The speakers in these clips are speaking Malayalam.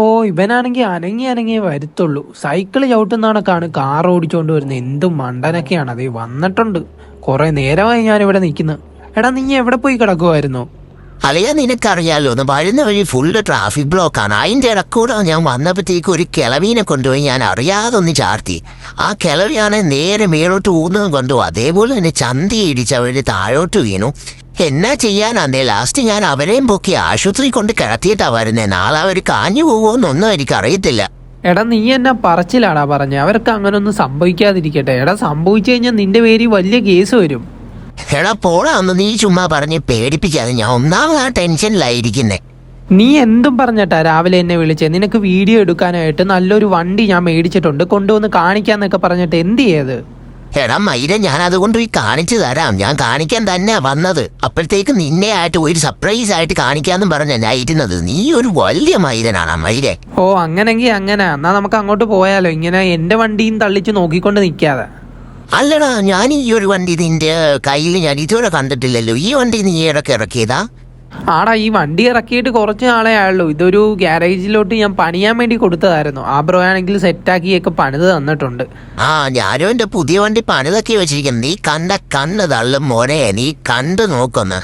ഓ ഇവനാണെങ്കിൽ അനങ്ങി അനങ്ങിയേ വരുത്തുള്ളൂ. സൈക്കിൾ ചവിട്ടുന്നവണക്കാണ് കാർ ഓടിച്ചോണ്ട് വരുന്നത് എന്തും മണ്ടനൊക്കെയാണ്. അതേ വന്നിട്ടുണ്ട്. കുറെ നേരമായി ഞാൻ ഇവിടെ നിൽക്കുന്നു എടാ നീ എവിടെ പോയി കിടക്കുമായിരുന്നോ അളിയ നിനക്കറിയാലോ വരുന്ന വഴി ഫുള്ള് ട്രാഫിക് ബ്ലോക്കാണ് അതിന്റെ ഇടക്കൂടെ ഞാൻ വന്നപ്പോഴത്തേക്ക് ഒരു കിളവീനെ കൊണ്ടുപോയി ഞാൻ അറിയാതെ ഒന്ന് ചാർത്തി. ആ കിളവിയാണ് നേരെ മേലോട്ട് ഊന്നതും കൊണ്ടുപോകും അതേപോലെ തന്നെ ചന്തി ഇടിച്ച് താഴോട്ട് വീണു. എന്നാ ചെയ്യാനാന്നേ? ലാസ്റ്റ് ഞാൻ അവരെയും പൊക്കി ആശുപത്രി കൊണ്ട് കിടത്തിയിട്ടാ വരുന്നേ. നാളെ അവർ കാഞ്ഞു പോകുമോന്നൊന്നും എനിക്ക് അറിയത്തില്ല. എടാ നീ എന്നാ പറച്ചിലാടാ പറഞ്ഞ? അവർക്ക് അങ്ങനെ ഒന്നും സംഭവിക്കാതിരിക്കട്ടെ. എടാ സംഭവിച്ചു കഴിഞ്ഞാൽ നിന്റെ പേര് വലിയ കേസ് വരും. എടാ പോടാന്ന് നീ ചുമ്മാ പറഞ്ഞ് പേടിപ്പിക്കാതെ. ഞാൻ ഒന്നാമതാ ആ ടെൻഷനിലായിരിക്കുന്നേ. നീ എന്തും പറഞ്ഞട്ടാ രാവിലെ എന്നെ വിളിച്ചേ? നിനക്ക് വീഡിയോ എടുക്കാനായിട്ട് നല്ലൊരു വണ്ടി ഞാൻ മേടിച്ചിട്ടുണ്ട്. കൊണ്ടുവന്ന് കാണിക്കാന്നൊക്കെ പറഞ്ഞിട്ട് എന്ത് ചെയ്യത് എടാ മൈര ഞാൻ അതുകൊണ്ട് പോയി കാണിച്ചു തരാം. ഞാൻ കാണിക്കാൻ തന്നെ വന്നത്. അപ്പോഴത്തേക്ക് നിന്നെ ആയിട്ട് ഒരു സർപ്രൈസ് ആയിട്ട് കാണിക്കാന്നും പറഞ്ഞ ഇരുന്നത്. നീ ഒരു വലിയ മൈരനാണ് മൈരെ ഓ അങ്ങനെങ്കി അങ്ങനെ. എന്നാ നമുക്ക് അങ്ങോട്ട് പോയാലോ? ഇങ്ങനെ എന്റെ വണ്ടിയും തള്ളിച്ച് നോക്കിക്കൊണ്ട് നിൽക്കാതെ അല്ലടാ ഞാൻ ഈ ഒരു വണ്ടി നിന്റെ കയ്യിൽ ഞാൻ ഇതുവരെ കണ്ടിട്ടില്ലല്ലോ. ഈ വണ്ടി നീ ഇടയ്ക്ക് ഇറക്കിയതാ? ആടാ ഈ വണ്ടി ഇറക്കിയിട്ട് കുറച്ച് നാളെ ആയുള്ളൂ. ഇതൊരു ഗ്യാരേജിലോട്ട് ഞാൻ പണിയാൻ വേണ്ടി കൊടുത്തതായിരുന്നു. ആ ബ്രോ ആണെങ്കിൽ സെറ്റാക്കിയൊക്കെ പണിത് തന്നിട്ടുണ്ട്. ആ ഞാനും എന്റെ പുതിയ വണ്ടി പണിതൊക്കെ വെച്ചിരിക്കുന്നു. നീ കണ്ട കണ്ണ് തള്ളും മോനെ. നീ കണ്ടു നോക്കൊന്ന്.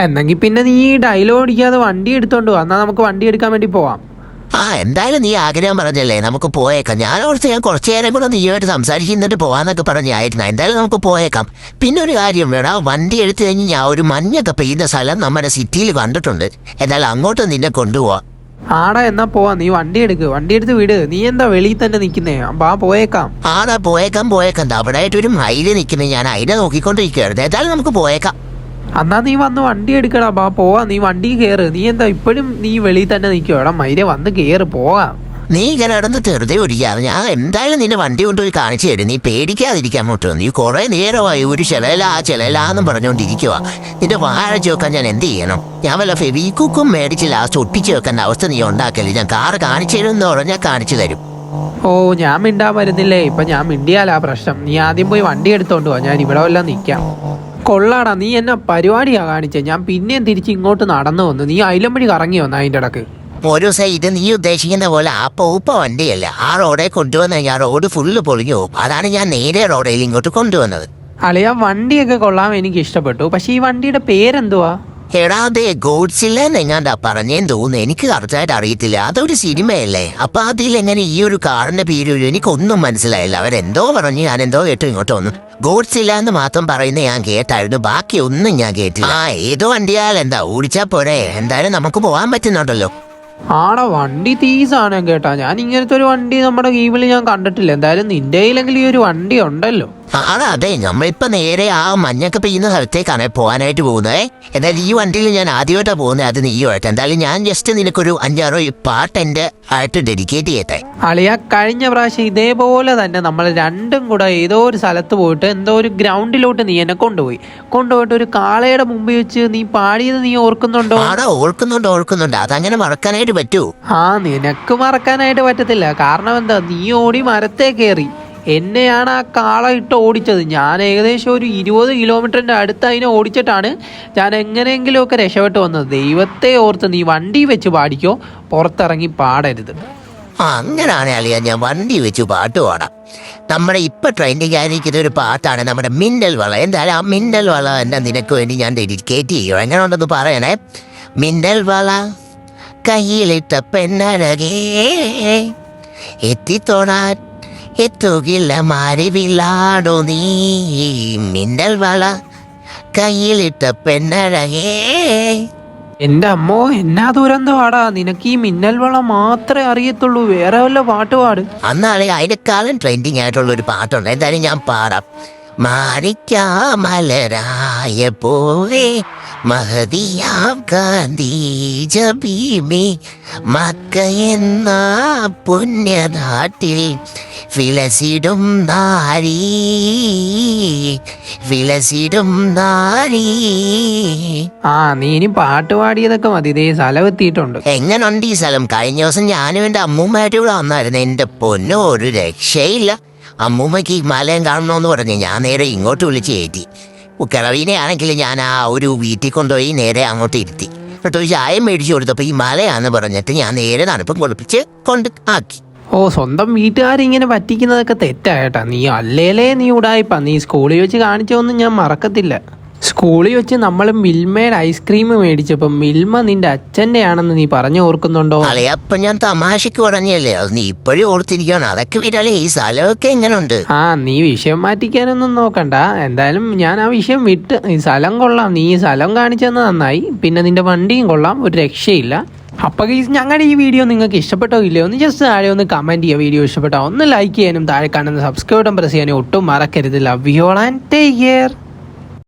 എന്നെങ്കിൽ പിന്നെ നീ ഡയലോഗ് അടിക്കാതെ വണ്ടി എടുത്തോണ്ട് വാ. എന്നാ നമുക്ക് വണ്ടി എടുക്കാൻ വേണ്ടി പോവാം. ആ എന്തായാലും നീ ആഗ്രഹം പറഞ്ഞല്ലേ? നമുക്ക് പോയേക്കാം. ഞാൻ ഓർത്ത് ഞാൻ കുറച്ചു നേരം കൂടെ നീയുമായിട്ട് സംസാരിക്കുന്നിട്ട് പോകാന്നൊക്കെ പറഞ്ഞായിരുന്നു എന്തായാലും നമുക്ക് പോയേക്കാം. പിന്നെ ഒരു കാര്യം വേണം. വണ്ടി എടുത്തു കഴിഞ്ഞ് ഞാൻ ഒരു മഞ്ഞൊക്കെ പെയ്യുന്ന സ്ഥലം നമ്മുടെ സിറ്റിയിൽ കണ്ടിട്ടുണ്ട്. എന്നാൽ അങ്ങോട്ട് നിന്നെ കൊണ്ടുപോവാം. ആടാ എന്നാ പോവാ. നീ വണ്ടി എടുക്ക്. വണ്ടി എടുത്ത് വിട്. നീ എന്താ വെളിയിൽ തന്നെ നിൽക്കുന്നേ ബാ പോയേക്കാം. ആടാ പോയേക്കാം പോയേക്കാം. അവിടെ ആയിട്ട് ഒരു മയിൽ നിൽക്കുന്നത് ഞാൻ അതിനെ നോക്കിക്കൊണ്ടിരിക്കുകയായിരുന്നു. ഏതായാലും നമുക്ക് പോയേക്കാം. എന്നാ നീ വന്ന് വണ്ടി എടുക്കടാ ബാ പോവാ നീ വണ്ടി കേറ്. നീ എന്താ ഇപ്പോഴും നീ വെളിയിൽ തന്നെ നിൽക്കുക എടാ മൈരെ വന്ന് കയറ് പോവാം. നീ ഇങ്ങനെ നടന്ന് തെറുതെ ഒടിക്കാതെ ഞാൻ എന്തായാലും നിന്നെ വണ്ടി കൊണ്ടുപോയി കാണിച്ചു തരും. നീ പേടിക്കാതിരിക്കാൻ മുട്ടോ നീ കുറെ നേരമായി ഒരു ചിലയിലാ ആ ചെലലാന്നും പറഞ്ഞുകൊണ്ടിരിക്കുക നിന്റെ വാഴ ചോക്കാൻ ഞാൻ എന്ത് ചെയ്യണം? ഞാൻ വല്ല ഫെവിക്കുക്കും മേടിച്ച് ലാസ്റ്റ് ഒട്ടിച്ചു വെക്കേണ്ട അവസ്ഥ നീ ഉണ്ടാക്കല്ലേ. ഞാൻ കാറ് കാണിച്ചു തരും എന്ന് പറഞ്ഞാൽ കാണിച്ചു തരും. ഓ ഞാൻ മിണ്ടാൻ വരുന്നില്ലേ? ഇപ്പൊ ഞാൻ മിണ്ടിയാലാ പ്രശ്നം. നീ ആദ്യം പോയി വണ്ടി എടുത്തോണ്ട് പോവാ ഞാൻ ഇവിടെ വല്ലതും നിൽക്കാം കൊള്ളാടാ നീ എന്നെ പരിപാടിയാ കാണിച്ചേ? ഞാൻ പിന്നെയും തിരിച്ച് ഇങ്ങോട്ട് നടന്നു വന്നു. നീ അയിലം വഴി കറങ്ങി വന്നു അതിന്റെ ഇടയ്ക്ക്? ഒരു ഇത് നീ ഉദ്ദേശിക്കുന്ന പോലെ ആ ഉപ്പ വണ്ടിയല്ല. ആ റോഡെ കൊണ്ടുവന്ന ഞാൻ റോഡ് ഫുള്ള് പൊളിഞ്ഞു പോകും. അതാണ് ഞാൻ നേരെ റോഡിൽ ഇങ്ങോട്ട് കൊണ്ടുവന്നത്. അളിയ വണ്ടിയൊക്കെ കൊള്ളാൻ എനിക്ക് ഇഷ്ടപ്പെട്ടു. പക്ഷെ ഈ വണ്ടിയുടെ പേരെന്തുവാ? എടാ അതെ ഗോഡ്സില്ല എങ്ങാണ്ടാ പറഞ്ഞേന്ന് തോന്നുന്നു. എനിക്ക് കറക്റ്റായിട്ട് അറിയത്തില്ല. അതൊരു സിനിമയല്ലേ? അപ്പൊ അതിൽ എങ്ങനെ ഈ ഒരു കാറിന്റെ പേര് എനിക്കൊന്നും മനസ്സിലായില്ല. അവരെന്തോ പറഞ്ഞു ഞാൻ എന്തോ കേട്ടു ഇങ്ങോട്ട് വന്നു. ഗോഡ്സില്ല എന്ന് മാത്രം പറയുന്ന ഞാൻ കേട്ടായിരുന്നു. ബാക്കി ഒന്നും ഞാൻ കേട്ടില്ല. ആ ഏതോ വണ്ടിയാൽ എന്താ ഓടിച്ചാ പോരെ. എന്തായാലും നമുക്ക് പോകാൻ പറ്റുന്നുണ്ടല്ലോ. ആടാ വണ്ടി തീസാണ് കേട്ടാ. ഞാൻ ഇങ്ങനത്തെ ഒരു വണ്ടി നമ്മുടെ ഗീമിൽ ഞാൻ കണ്ടിട്ടില്ല. എന്തായാലും നിന്റെ കയ്യിലെങ്കിലും ഈ ഒരു വണ്ടി ഉണ്ടല്ലോ. അതാ അതെ നമ്മളിപ്പോ നേരെ ആ മഞ്ഞൊക്കെ പെയ്യുന്ന സ്ഥലത്തേക്കാണ് പോകാനായിട്ട് പോകുന്നത് എന്നാൽ ഈ വണ്ടിയിൽ ഞാൻ ആദ്യമായിട്ടാണ് പോകുന്നത് അത് നീ നീയുമായിട്ട് എന്തായാലും ഞാൻ ജസ്റ്റ് നിനക്കൊരു അഞ്ചാറോ ഈ പാട്ട് എന്റെ ആയിട്ട് ഡെഡിക്കേറ്റ് ചെയ്യട്ടെ. അളിയ കഴിഞ്ഞ പ്രാവശ്യം ഇതേപോലെ തന്നെ നമ്മൾ രണ്ടും കൂടെ ഏതോ ഒരു സ്ഥലത്ത് പോയിട്ട് എന്തോ ഒരു ഗ്രൗണ്ടിലോട്ട് നീ എന്നെ കൊണ്ടുപോയി. കൊണ്ടുപോയിട്ട് ഒരു കാളയുടെ മുമ്പിൽ വെച്ച് നീ പാടിയത് നീ ഓർക്കുന്നുണ്ടോ? ആടാ ഓർക്കുന്നുണ്ട് ഓർക്കുന്നുണ്ട്. അതങ്ങനെ മറക്കാനായിട്ട് പറ്റൂ. ആ നിനക്ക് മറക്കാനായിട്ട് പറ്റത്തില്ല. കാരണം എന്താ നീ ഓടി മരത്തെ കയറി എന്നെയാണ് ആ കാള ഇട്ട് ഓടിച്ചത്. ഞാൻ ഏകദേശം ഒരു ഇരുപത് കിലോമീറ്ററിന്റെ അടുത്ത് അതിനെ ഓടിച്ചിട്ടാണ് ഞാൻ എങ്ങനെയെങ്കിലുമൊക്കെ രക്ഷപ്പെട്ട് വന്നത്. ദൈവത്തെ ഓർത്ത് നീ വണ്ടി വെച്ച് പാടിക്കോ പുറത്തിറങ്ങി പാടരുത്. ആ അങ്ങനെയാണ് അളിയ ഞാൻ വണ്ടി വെച്ച് പാട്ട് പാടാം. നമ്മുടെ ഇപ്പൊ ട്രെൻഡിങ് ആയിരിക്കുന്ന ഒരു പാട്ടാണ് നമ്മുടെ മിന്നൽ വള. എന്തായാലും ആ മിന്നൽ വള എന്നെ നിനക്ക് വേണ്ടി ഞാൻ ഡെഡിക്കേറ്റ് ചെയ്യും എങ്ങനെ ഉണ്ടെന്ന് പറയണേ? മിന്നൽ വള കയ്യിലിട്ട പെണ്ണരകേ എത്തിത്തോടാൻ എത്തുകില്ല മാറിവില്ലാടോ നീ? മിന്നൽ വള കയ്യിലിട്ട പെണ്ണഴകേ. എന്റെ അമ്മോ എന്നാ ദുരന്തമാടാ നിനക്ക് ഈ മിന്നൽ വള മാത്രമേ അറിയത്തുള്ളൂ. വേറെ വല്ല പാട്ട് പാട്. അന്നാളെ അതിനേക്കാളും ട്രെൻഡിങ് ആയിട്ടുള്ള ഒരു പാട്ടുണ്ട്. എന്തായാലും ഞാൻ പാടാം. മാരിക്കാമലരായ പോവേ. മഹതിയാം ഗാന്ധി ജബീമി മക്ക എന്ന പുണ്യനാട്ടിൽ വിലസിടും നാരീ വിലസിടും നാരീ. ആ നീ ഇനി പാട്ട് പാടിയതൊക്കെ മതി. ഇതേ സ്ഥലം എത്തിയിട്ടുണ്ട്. എങ്ങനുണ്ട് ഈ സ്ഥലം? കഴിഞ്ഞ ദിവസം ഞാനും എന്റെ അമ്മൂമ്മയായിട്ട് ഇവിടെ വന്നായിരുന്നു. എന്റെ പൊന്നോ ഒരു രക്ഷയില്ല. അമ്മൂമ്മയ്ക്ക് ഈ മലയും കാണണമെന്ന് പറഞ്ഞ് ഞാൻ നേരെ ഇങ്ങോട്ട് വിളിച്ച് കയറ്റി. കിളവീനെ ആണെങ്കിൽ ഞാൻ ആ ഒരു വീട്ടിൽ കൊണ്ടുപോയി നേരെ അങ്ങോട്ട് ഇരുത്തി. എന്നിട്ട് ചായ മേടിച്ചു കൊടുത്തപ്പോൾ ഈ മലയാന്ന് പറഞ്ഞിട്ട് ഞാൻ നേരെ തണുപ്പം കുളിപ്പിച്ച് കൊണ്ട് ആക്കി. ഓ സ്വന്തം വീട്ടുകാരിങ്ങനെ പറ്റിക്കുന്നതൊക്കെ തെറ്റായിട്ടാ നീ അല്ലേലേ നീ ഉടായിപ്പാ. നീ സ്കൂളിൽ വെച്ച് കാണിച്ചതൊന്നും ഞാൻ മറക്കത്തില്ല. സ്കൂളിൽ വെച്ച് നമ്മൾ മിൽമയുടെ ഐസ്ക്രീം മേടിച്ചപ്പോൾ മിൽമ നിന്റെ അച്ഛന്റെ ആണെന്ന് നീ പറഞ്ഞു ഓർക്കുന്നുണ്ടോ? അളയപ്പം ഞാൻ തമാശക്ക് പറഞ്ഞല്ലേ? അത് നീ ഇപ്പോഴും ഓർത്തിരിക്കണം അതൊക്കെ വിടാലേ ഈ സ്ഥലമൊക്കെ എങ്ങനെയുണ്ട് ആ നീ വിഷയം മാറ്റിക്കാനൊന്നും നോക്കണ്ട. എന്തായാലും ഞാൻ ആ വിഷയം വിട്ട് ഈ സ്ഥലം കൊള്ളാം. നീ ഈ സ്ഥലം കാണിച്ചെന്ന് നന്നായി. പിന്നെ നിന്റെ വണ്ടിയും കൊള്ളാം. ഒരു രക്ഷയില്ല. അപ്പൊ ഗീസ് ഞങ്ങളുടെ ഈ വീഡിയോ നിങ്ങൾക്ക് ഇഷ്ടപ്പെട്ടോ ഇല്ലയോ ഒന്ന് ജസ്റ്റ് താഴെ ഒന്ന് കമന്റ് ചെയ്യുക. വീഡിയോ ഇഷ്ടപ്പെട്ടോ ഒന്ന് ലൈക്ക് ചെയ്യാനും താഴെ കാണുന്ന സബ്സ്ക്രൈബ് ബട്ടൺ പ്രസ് ചെയ്യാനും ഒട്ടും മറക്കരുത്. Love you and take care